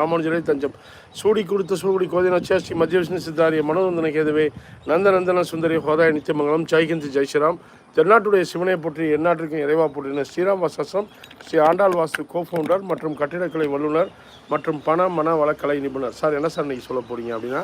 ராமானுஜரே தஞ்சம். சூடி கொடுத்த சூடி கோதின சேஷ்டி மத்திய விஷ்ணு சித்தாரிய மனோநந்தன கேதுவே நந்தநந்தன சுந்தரி ஹோதாய நித்தியமங்கலம் ஜெய்ஹிந்த் ஜெய் ஸ்ரீராம் தென்னாட்டுடைய சிவனை போற்றி எந்நாட்டிற்கும் இறைவா போற்றின ஸ்ரீராம் வாசம் ஸ்ரீ ஆண்டாள் வாஸ்து கோஃபவுண்டர் மற்றும் கட்டிடக்கலை வல்லுநர் மற்றும் பண மன வளக்கலை நிபுணர். சார் என்ன சார் இன்னைக்கு சொல்ல போகிறீங்க அப்படின்னா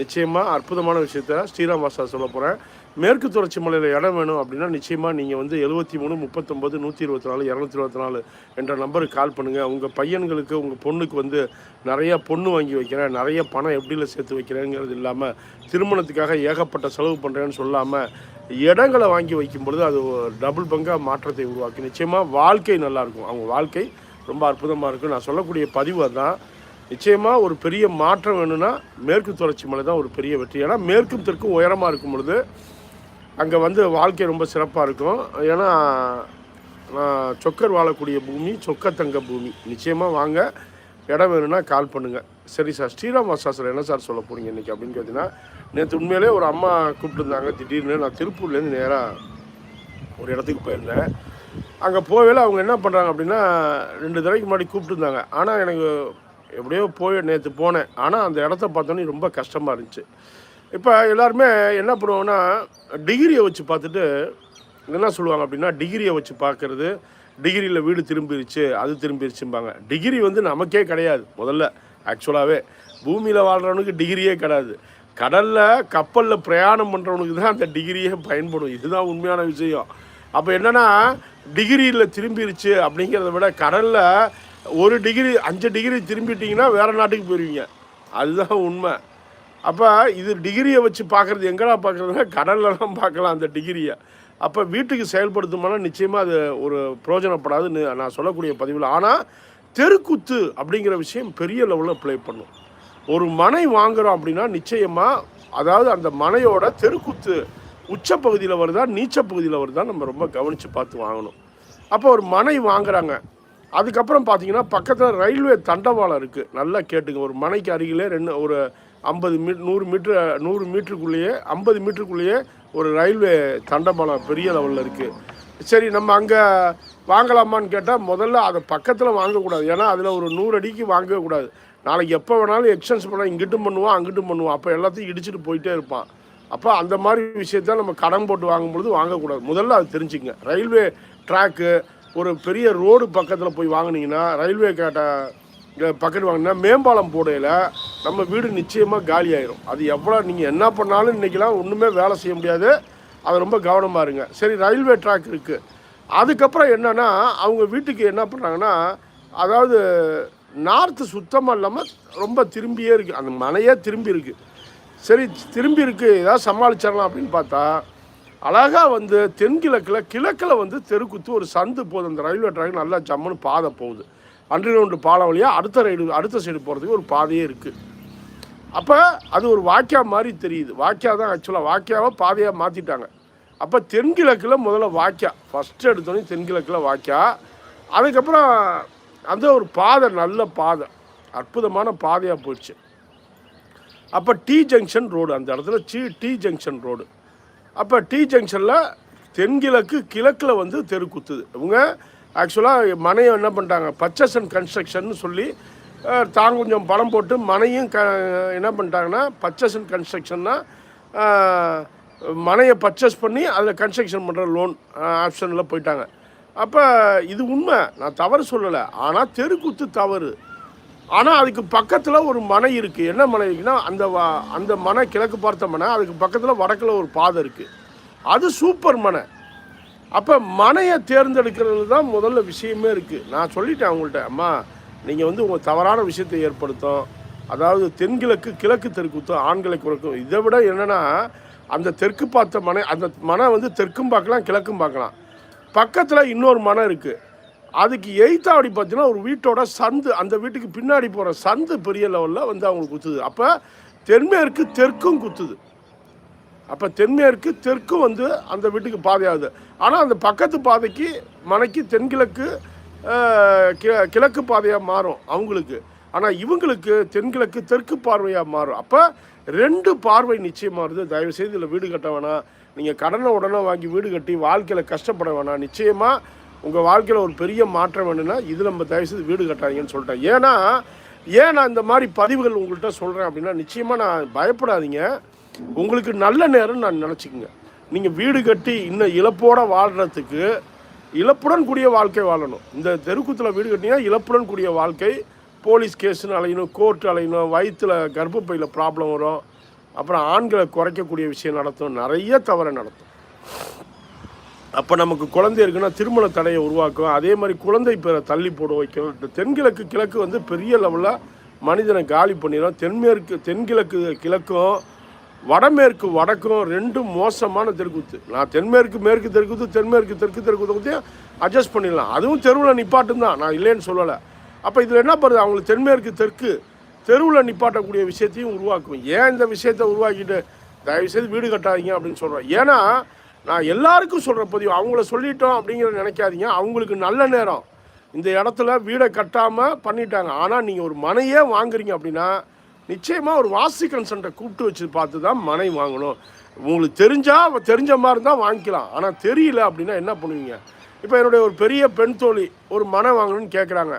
நிச்சயமாக அற்புதமான விஷயத்த ஸ்ரீராம் வாசா சொல்ல போகிறேன் மேற்கு தொடர்ச்சி மலையில் இடம் வேணும் அப்படின்னா நிச்சயமாக நீங்கள் வந்து எழுபத்தி மூணு முப்பத்தொம்பது நூற்றி இருபத்தி நாலு இரநூத்தி இருபத்தி நாலு என்ற நம்பருக்கு கால் பண்ணுங்கள் உங்கள் பையன்களுக்கு உங்கள் பொண்ணுக்கு வந்து நிறைய பொண்ணு வாங்கி வைக்கிறேன். நிறைய பணம் எப்படியில் சேர்த்து வைக்கிறேங்கிறது இல்லாமல் திருமணத்துக்காக ஏகப்பட்ட செலவு பண்ணுறேன்னு சொல்லாமல் இடங்களை வாங்கி வைக்கும் பொழுது அது டபுள் பங்காக மாற்றத்தை உருவாக்கி நிச்சயமாக வாழ்க்கை நல்லாயிருக்கும் அவங்க வாழ்க்கை ரொம்ப அற்புதமாக இருக்கும் நான் சொல்லக்கூடிய பதிவு அதுதான். நிச்சயமாக ஒரு பெரிய மாற்றம் வேணும்னா மேற்கு தொடர்ச்சி மலை தான் ஒரு பெரிய வெற்றி. ஏன்னா மேற்கும் தெற்கும் உயரமாக இருக்கும் பொழுது அங்கே வந்து வாழ்க்கை ரொம்ப சிறப்பாக இருக்கும். ஏன்னா நான் சொக்கர் வாழக்கூடிய பூமி சொக்கத்தங்க பூமி. நிச்சயமாக வாங்க. இடம் வேணும்னா கால் பண்ணுங்கள் சரி சார் ஸ்ரீராம் வாசா சார் என்ன சார் சொல்ல போகிறீங்க இன்றைக்கி அப்படின்னு கேட்டிங்கன்னா நேற்று உண்மையிலே ஒரு அம்மா கூப்பிட்டுருந்தாங்க. திடீர்னு நான் திருப்பூர்லேருந்து நேராக ஒரு இடத்துக்கு போயிருந்தேன். அங்கே போகல அவங்க என்ன பண்ணுறாங்க அப்படின்னா ரெண்டு தடவைக்கு முன்னாடி கூப்பிட்டுருந்தாங்க. ஆனால் எனக்கு எப்படியோ போய் நேற்று போனேன். ஆனால் அந்த இடத்த பார்த்தோன்னே ரொம்ப கஷ்டமாக இருந்துச்சு. இப்போ எல்லாருமே என்ன பண்ணுவாங்கன்னா டிகிரியை வச்சு பார்த்துட்டு என்ன சொல்லுவாங்க அப்படின்னா டிகிரியை வச்சு பார்க்குறது டிகிரியில் வீடு திரும்பிருச்சு அது திரும்பிருச்சும்பாங்க. டிகிரி வந்து நமக்கே கிடையாது முதல்ல. ஆக்சுவலாகவே பூமியில் வாழ்கிறவனுக்கு டிகிரியே கிடையாது. கடலில் கப்பலில் பிரயாணம் பண்ணுறவனுக்கு தான் அந்த டிகிரியே பயன்படும். இதுதான் உண்மையான விஷயம். அப்போ என்னென்னா டிகிரியில் திரும்பிருச்சு அப்படிங்கிறத விட கடலில் ஒரு டிகிரி அஞ்சு டிகிரி திரும்பிட்டிங்கன்னா வேறு நாட்டுக்கு போயிருவீங்க. அதுதான் உண்மை. அப்போ இது டிகிரியை வச்சு பார்க்குறது எங்கடா பார்க்குறதுனா கடல்லலாம் பார்க்கலாம் அந்த டிகிரியை அப்போ வீட்டுக்கு செயல்படுத்துமானா நிச்சயமாக அது ஒரு பிரயோஜனப்படாதுன்னு நான் சொல்லக்கூடிய பதிவில். ஆனால் தெருக்குத்து அப்படிங்கிற விஷயம் பெரிய லெவலில் ப்ளே பண்ணும். ஒரு மனை வாங்குகிறோம் அப்படின்னா நிச்சயமாக அதாவது அந்த மனையோட தெருக்குத்து உச்சப்பகுதியில் வருதா நீச்ச பகுதியில் வருதா நம்ம ரொம்ப கவனித்து பார்த்து வாங்கணும். அப்போ ஒரு மனை வாங்குறாங்க. அதுக்கப்புறம் பார்த்தீங்கன்னா பக்கத்தில் ரயில்வே தண்டவாளம் இருக்குது நல்லா கேட்டுங்க. ஒரு மனைக்கு அருகிலே ரெண்டு ஒரு ஐம்பது மீ நூறு மீட்ரு நூறு மீட்டருக்குள்ளேயே ஐம்பது மீட்டருக்குள்ளேயே ஒரு ரயில்வே தண்டவாளம் பெரிய லெவலில் இருக்குது சரி நம்ம அங்கே வாங்கலாமான்னு கேட்டால் முதல்ல அதை பக்கத்தில் வாங்கக்கூடாது. ஏன்னா அதில் ஒரு நூறு அடிக்கு வாங்கவே கூடாது. நாளைக்கு எப்போ வேணாலும் எக்ஸ்டென்ஸ் பண்ணால் இங்கிட்டும் பண்ணுவான் அங்கிட்டும் பண்ணுவான். அப்போ எல்லாத்தையும் இடிச்சிட்டு போயிட்டே இருப்பான். அப்போ அந்த மாதிரி விஷயத்த நம்ம கடன் போட்டு வாங்கும்பொழுது வாங்கக்கூடாது. முதல்ல அது தெரிஞ்சுங்க ரயில்வே ட்ராக்கு ஒரு பெரிய ரோடு பக்கத்தில் போய் வாங்கினீங்கன்னா ரயில்வே கேட்ட பக்கத்து வாங்கினா மேம்பாலம் போடையில் நம்ம வீடு நிச்சயமாக காலி ஆயிரும். அது எவ்வளோ நீங்கள் என்ன பண்ணாலும் இன்றைக்கெலாம் ஒன்றுமே வேலை செய்ய முடியாது. அது ரொம்ப கவனமாக இருங்க. சரி ரயில்வே ட்ராக் இருக்குது அதுக்கப்புறம் என்னென்னா அவங்க வீட்டுக்கு என்ன பண்ணுறாங்கன்னா அதாவது நார்த்து சுத்தமாக இல்லாமல் ரொம்ப திரும்பியே இருக்குது அந்த மனையே திரும்பி இருக்குது சரி திரும்பி இருக்குது ஏதாவது சமாளிச்சிடலாம் அப்படின்னு பார்த்தா அழகாக வந்து தென்கிழக்கில் கிழக்கில் வந்து தெருக்குத்து ஒரு சந்து போகுது. அந்த ரயில்வே ட்ராக் நல்லா ஜம்முன்னு பாதை போகுது. அண்டர் கிரவுண்டு பாலம் வழியாக அடுத்த ரைடு அடுத்த சைடு போகிறதுக்கு ஒரு பாதையே இருக்குது அப்போ அது ஒரு வாக்கியா மாதிரி தெரியுது. வாக்கியா தான் ஆக்சுவலாக வாக்கியாவை பாதையாக மாற்றிட்டாங்க அப்போ தென்கிழக்கில் முதல்ல வாக்கியா ஃபஸ்ட்டு எடுத்தோடனே தென்கிழக்கில் வாக்கியா. அதுக்கப்புறம் அந்த ஒரு பாதை நல்ல பாதை அற்புதமான பாதையாக போயிடுச்சு அப்போ டி ஜங்ஷன் ரோடு அந்த இடத்துல சி டி ஜங்ஷன் ரோடு அப்போ டி ஜங்ஷனில் தென்கிழக்கு கிழக்கில் வந்து தெரு குத்துது. இவங்க ஆக்சுவலாக மனையை என்ன பண்ணிட்டாங்க? பச்சசன் கன்ஸ்ட்ரக்ஷன் சொல்லி தான் கொஞ்சம் பணம் போட்டு மனையும் க என்ன பண்ணிட்டாங்கன்னா அண்ட் கன்ஸ்ட்ரக்ஷன்னா மனையை பர்ச்சேஸ் பண்ணி அதில் கன்ஸ்ட்ரக்ஷன் பண்ணுற லோன் ஆப்ஷனில் போயிட்டாங்க. அப்போ இது உண்மை. நான் தவறு சொல்லலை. ஆனால் தெருக்குத்து தவறு. ஆனால் அதுக்கு பக்கத்தில் ஒரு மனை இருக்குது என்ன மனை இருக்குன்னா அந்த அந்த மனை கிழக்கு பார்த்த மனை அதுக்கு பக்கத்தில் வடக்கில் ஒரு பாதை இருக்குது அது சூப்பர் மனை. அப்போ மனையை தேர்ந்தெடுக்கிறது தான் முதல்ல விஷயமே இருக்குது நான் சொல்லிட்டேன் அவங்கள்ட்ட அம்மா நீங்கள் வந்து உங்கள் தவறான விஷயத்தை ஏற்படுத்தும். அதாவது தென்கிழக்கு கிழக்கு தெற்குத்தும் ஆண்களை குறைக்கும். இதை விட என்னென்னா அந்த தெற்கு பார்த்த மனை அந்த மனை வந்து தெற்கும் பார்க்கலாம் கிழக்கும் பார்க்கலாம். பக்கத்தில் இன்னொரு மனை இருக்குது அதுக்கு எய்த்தாவடி பார்த்தீங்கன்னா ஒரு வீட்டோட சந்து அந்த வீட்டுக்கு பின்னாடி போகிற சந்து பெரிய லெவலில் வந்து அவங்களுக்கு குத்துது. அப்போ தென்மேற்கு தெற்கும் குத்துது. அப்போ தென்மேற்கு தெற்கு வந்து அந்த வீட்டுக்கு பாதையாகுது ஆனால் அந்த பக்கத்து பாதைக்கு மனைக்கு தென்கிழக்கு கி- கிழக்கு பாதையாக மாறும் அவங்களுக்கு. ஆனால் இவங்களுக்கு தென்கிழக்கு தெற்கு பார்வையாக மாறும். அப்போ ரெண்டு பார்வை நிச்சயமாக வருது. தயவுசெய்து இதில் வீடு கட்ட வேணாம். நீங்கள் கடனை உடனே வாங்கி வீடு கட்டி வாழ்க்கையில் கஷ்டப்பட வேணாம். நிச்சயமாக உங்கள் வாழ்க்கையில் ஒரு பெரிய மாற்றம் வேணும்னா இது நம்ம தயவுசெய்து வீடு கட்டாதீங்கன்னு சொல்லிட்டேன். ஏன்னா ஏன் நான் இந்த மாதிரி பதிவுகள் உங்கள்கிட்ட சொல்கிறேன் அப்படின்னா நிச்சயமாக நான் பயப்படாதீங்க. உங்களுக்கு நல்ல நேரம் நான் நினச்சிக்கங்க. நீங்கள் வீடு கட்டி இன்னும் இழப்போடு வாழ்கிறதுக்கு இழப்புடன் கூடிய வாழ்க்கை வாழணும். இந்த தெருக்கூத்தில் வீடு கட்டினா இழப்புடன் கூடிய வாழ்க்கை போலீஸ் கேஸ்னு அலையணும் கோர்ட் அலையணும் வயிற்றில் கர்ப்பப்பையில் ப்ராப்ளம் வரும். அப்புறம் ஆண்களை குறைக்கக்கூடிய விஷயம் நடத்தும் நிறைய தவறை நடத்தும். அப்போ நமக்கு குழந்தை இருக்குன்னா திருமண தடையை உருவாக்கும். அதே மாதிரி குழந்தை பேரை தள்ளி போட வைக்கும். இந்த தென்கிழக்கு கிழக்கு வந்து பெரிய லெவலில் மனிதனை காலி பண்ணிடும் தென்மேற்கு தென்கிழக்கு கிழக்கும் வடமேற்கு வடக்கும் ரெண்டும் மோசமான தெருக்கூத்து. நான் தென்மேற்கு மேற்கு தெருக்கூத்து தென்மேற்கு தெற்கு தெருக்கூத்து பற்றியும் அட்ஜஸ்ட் பண்ணிடலாம். அதுவும் தெருவில் நிப்பாட்டும் தான். நான் இல்லைன்னு சொல்லலை. அப்போ இதில் என்ன பண்ணுறது அவங்களுக்கு தென்மேற்கு தெற்கு தெருவில் நிப்பாட்டக்கூடிய விஷயத்தையும் உருவாக்கும். ஏன் இந்த விஷயத்தை உருவாக்கிட்டு தயவுசெய்து வீடு கட்டாதீங்க அப்படின்னு சொல்கிறேன் ஏன்னா நான் எல்லாருக்கும் சொல்கிற பதிவு அவங்கள சொல்லிட்டோம் அப்படிங்கிறத நினைக்காதீங்க. அவங்களுக்கு நல்ல நேரம். இந்த இடத்துல வீடை கட்டாமல் பண்ணிட்டாங்க. ஆனால் நீங்கள் ஒரு மனையே வாங்குறீங்க அப்படின்னா நிச்சயமாக ஒரு வாசி கன்சன்ட்டை கூப்பிட்டு வச்சு பார்த்து தான் மனை வாங்கணும். உங்களுக்கு தெரிஞ்சால் தெரிஞ்ச மாதிரி தான் வாங்கிக்கலாம். ஆனால் தெரியல அப்படின்னா என்ன பண்ணுவீங்க? இப்போ என்னுடைய ஒரு பெரிய பெண் தோழி ஒரு மனை வாங்கணும்னு கேட்குறாங்க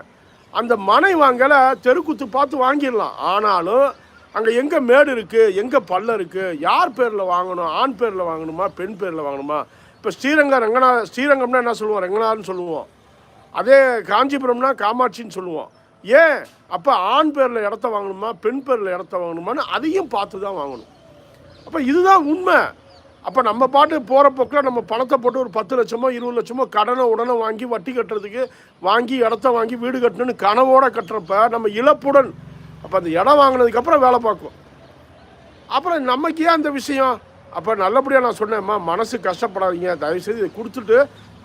அந்த மனை வாங்கலை தெருக்குத்து பார்த்து வாங்கிடலாம். ஆனாலும் அங்கே எங்கே மேடு இருக்குது எங்கே பல்ல இருக்குது யார் பேரில் வாங்கணும் ஆண் பேரில் வாங்கணுமா பெண் பேரில் வாங்கணுமா? இப்போ ஸ்ரீரங்கம் ரங்கநாத ஸ்ரீரங்கம்னா என்ன சொல்லுவோம்? ரங்கநாதன் சொல்லுவோம். அதே காஞ்சிபுரம்னா காமாட்சின்னு சொல்லுவோம். ஏன்? அப்போ ஆண் பேரில் இடத்த வாங்கணுமா பெண் பேரில் இடத்த வாங்கணுமான்னு அதையும் பார்த்து தான் வாங்கணும். அப்போ இதுதான் உண்மை. அப்போ நம்ம பாட்டு போகிற போக்கில் நம்ம பணத்தை போட்டு ஒரு பத்து லட்சமோ இருபது லட்சமோ கடனை உடனே வாங்கி வட்டி கட்டுறதுக்கு வாங்கி இடத்த வாங்கி வீடு கட்டணும்னு கனவோடு கட்டுறப்ப நம்ம இழப்புடன் அப்போ அந்த இடம் வாங்கினதுக்கப்புறம் வேலை பார்க்கும் அப்புறம் நமக்கு ஏன் அந்த விஷயம்? அப்போ நல்லபடியாக நான் சொன்னேம்மா மனசு கஷ்டப்படாதீங்க. தயவுசெய்து இதை கொடுத்துட்டு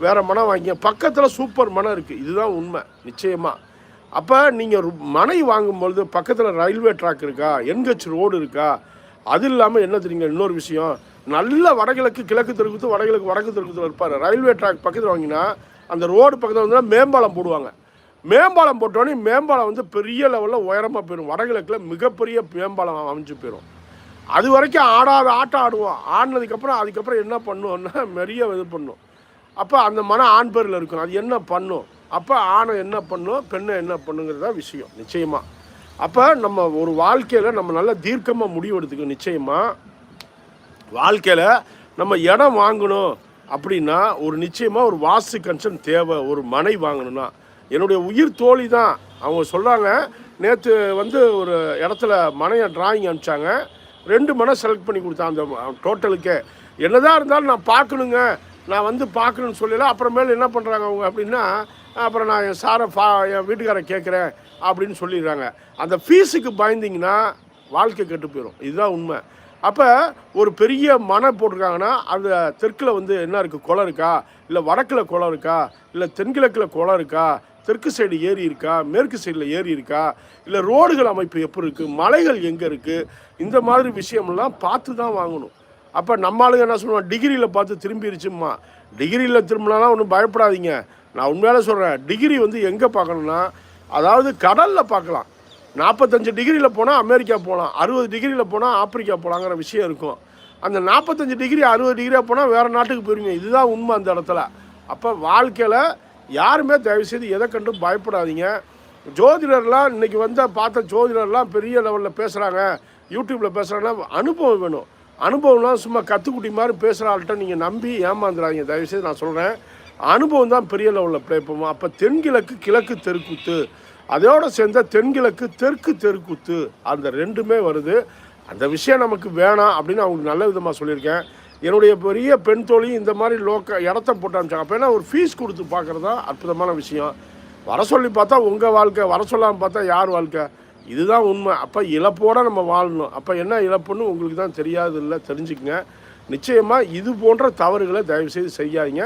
வேறு மனம் வாங்கிங்க. பக்கத்தில் சூப்பர் மனம் இருக்குது இதுதான் உண்மை. நிச்சயமாக அப்போ நீங்கள் மனை வாங்கும்பொழுது பக்கத்தில் ரயில்வே ட்ராக் இருக்கா? என்ஹெச் ரோடு இருக்கா? அது இல்லாமல் என்ன தெரியுங்க? இன்னொரு விஷயம். நல்ல வடகிழக்கு கிழக்கு தெருக்குத்து வடகிழக்கு வடக்கு தெற்குத்தில் இருப்பார். ரயில்வே ட்ராக் பக்கத்தில் வாங்கினா அந்த ரோடு பக்கத்தில் வந்து மேம்பாலம் போடுவாங்க. மேம்பாலம் போட்டோடனே மேம்பாலம் வந்து பெரிய லெவலில் உயரமாக போயிடும் வடகிழக்கில் மிகப்பெரிய மேம்பாலம் அமைஞ்சு போயிடும் அது வரைக்கும் ஆடாத ஆட்டம் ஆடுவோம். ஆடினதுக்கப்புறம் அதுக்கப்புறம் என்ன பண்ணுவோம்னா நிறைய இது பண்ணும். அப்போ அந்த மனம் ஆண் பேரில் இருக்கும். அது என்ன பண்ணும்? அப்போ ஆணை என்ன பண்ணும் பெண்ணை என்ன பண்ணுங்கிறதா விஷயம் நிச்சயமாக அப்போ நம்ம ஒரு வாழ்க்கையில் நம்ம நல்லா தீர்க்கமாக முடிவெடுத்துக்கணும் நிச்சயமாக வாழ்க்கையில் நம்ம இடம் வாங்கணும் அப்படின்னா ஒரு நிச்சயமாக ஒரு வாஸ்து கன்சன் தேவை ஒரு மனை வாங்கணும்னா. என்னுடைய உயிர் தோழி தான் அவங்க சொல்கிறாங்க நேற்று வந்து ஒரு இடத்துல மனையை டிராயிங் அனுப்பிச்சாங்க. ரெண்டு மனை செலக்ட் பண்ணி கொடுத்தேன் அந்த டோட்டலுக்கே என்னதான் இருந்தாலும் நான் பார்க்கணுங்க நான் வந்து பார்க்கணுன்னு சொல்லல அப்புறமேல என்ன பண்ணுறாங்க அவங்க அப்படின்னா அப்புறம் நான் என் சாரை ஃபா என் வீட்டுக்காரை கேட்குறேன் அப்படின்னு சொல்லிடுறாங்க. அந்த ஃபீஸுக்கு பயந்தீங்கன்னா வாழ்க்கை கெட்டு போயிடும் இதுதான் உண்மை. அப்போ ஒரு பெரிய மனை போட்டிருக்காங்கன்னா அந்த தெற்கில் வந்து என்ன இருக்குது குளம் இருக்கா? இல்லை வடக்கில் குளம் இருக்கா? இல்லை தென்கிழக்கில் குளம் இருக்கா? தெற்கு சைடு ஏரி இருக்கா? மேற்கு சைடில் ஏரி இருக்கா? இல்லை ரோடுகள் அமைப்பு எப்படி இருக்குது மலைகள் எங்கே இருக்குது இந்த மாதிரி விஷயம்லாம் பார்த்து தான் வாங்கணும். அப்போ நம்ம ஆளுங்க என்ன சொல்லுவோம் டிகிரியில் பார்த்து திரும்பிடுச்சும்மா டிகிரியில் திரும்பினாலாம் ஒன்றும் பயப்படாதீங்க. நான் உண்மையால சொல்கிறேன் டிகிரி வந்து எங்கே பார்க்கணும்னா அதாவது கடலில் பார்க்கலாம். நாற்பத்தஞ்சு டிகிரியில் போனால் அமெரிக்கா போகலாம் அறுபது டிகிரியில் போனால் ஆப்பிரிக்கா போகலாங்கிற விஷயம் இருக்கும். அந்த நாற்பத்தஞ்சு டிகிரி அறுபது டிகிரியாக போனால் வேறு நாட்டுக்கு போயிருங்க இதுதான் உண்மை அந்த இடத்துல. அப்போ வாழ்க்கையில் யாருமே தயவுசெய்து எதை கண்டும் பயப்படாதீங்க. ஜோதிடர்லாம் இன்றைக்கி வந்த பார்த்த ஜோதிடர்லாம் பெரிய லெவலில் பேசுகிறாங்க யூடியூப்பில் பேசுகிறாங்கன்னா அனுபவம் வேணும். அனுபவம்லாம் சும்மா கற்றுக்குட்டி மாதிரி பேசுகிற ஆள்கிட்ட நீங்கள் நம்பி ஏமாந்துடாதீங்க தயவுசெய்து நான் சொல்கிறேன் அனுபவம் தான் பெரிய லெவலில் ப்ளே பண்ணுவோம். அப்போ தென்கிழக்கு கிழக்கு தெருக்கூத்து அதோடு சேர்ந்த தென்கிழக்கு தெற்கு தெருக்கூத்து அந்த ரெண்டுமே வருது. அந்த விஷயம் நமக்கு வேணாம் அப்படின்னு அவங்களுக்கு நல்ல விதமாக சொல்லியிருக்கேன். என்னுடைய பெரிய பெண் தோழி இந்த மாதிரி லோக்க இடத்த போட்டு அனுப்பிச்சாங்க. அப்போ என்ன ஒரு ஃபீஸ் கொடுத்து பார்க்குறது தான் அற்புதமான விஷயம். வர சொல்லி பார்த்தா உங்கள் வாழ்க்கை வர சொல்லாமல் பார்த்தா யார் வாழ்க்கை? இதுதான் உண்மை. அப்போ இழப்போடு நம்ம வாழணும். அப்போ என்ன இழப்புன்னு உங்களுக்கு தான் தெரியாது இல்லை தெரிஞ்சுக்கங்க. நிச்சயமாக இது போன்ற தவறுகளை தயவுசெய்து செய்யாதீங்க.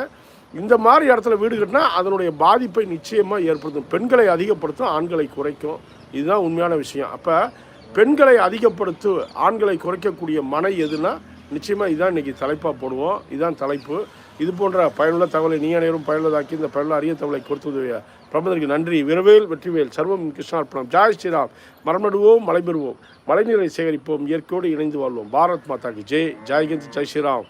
இந்த மாதிரி இடத்துல வீடு கட்டினா அதனுடைய பாதிப்பை நிச்சயமாக ஏற்படுத்தும். பெண்களை அதிகப்படுத்தும் ஆண்களை குறைக்கும். இதுதான் உண்மையான விஷயம். அப்போ பெண்களை அதிகப்படுத்து ஆண்களை குறைக்கக்கூடிய மனை எதுனா நிச்சயமாக இதான் இன்றைக்கி தலைப்பாக போடுவோம். இதுதான் தலைப்பு. இது போன்ற பயனுள்ள தகவலை நீ அனைவரும் பயனுள்ளதாக்கி இந்த பயனுள்ள அரிய தகவலை கொடுத்து உதவிய பிரபந்தருக்கு நன்றி. விரவேல் வெற்றிவேல் சர்வம் கிருஷ்ணார்ப்பணம் ஜாய் ஸ்ரீராம். மரம் நடுவோம் மலை பெறுவோம். மழைநீரை சேகரிப்போம். இயற்கையோடு இணைந்து வாழ்வோம். பாரத் மாதாக்கு. ஜெய். ஜாய்கந்த் ஜெய் ஸ்ரீராம்.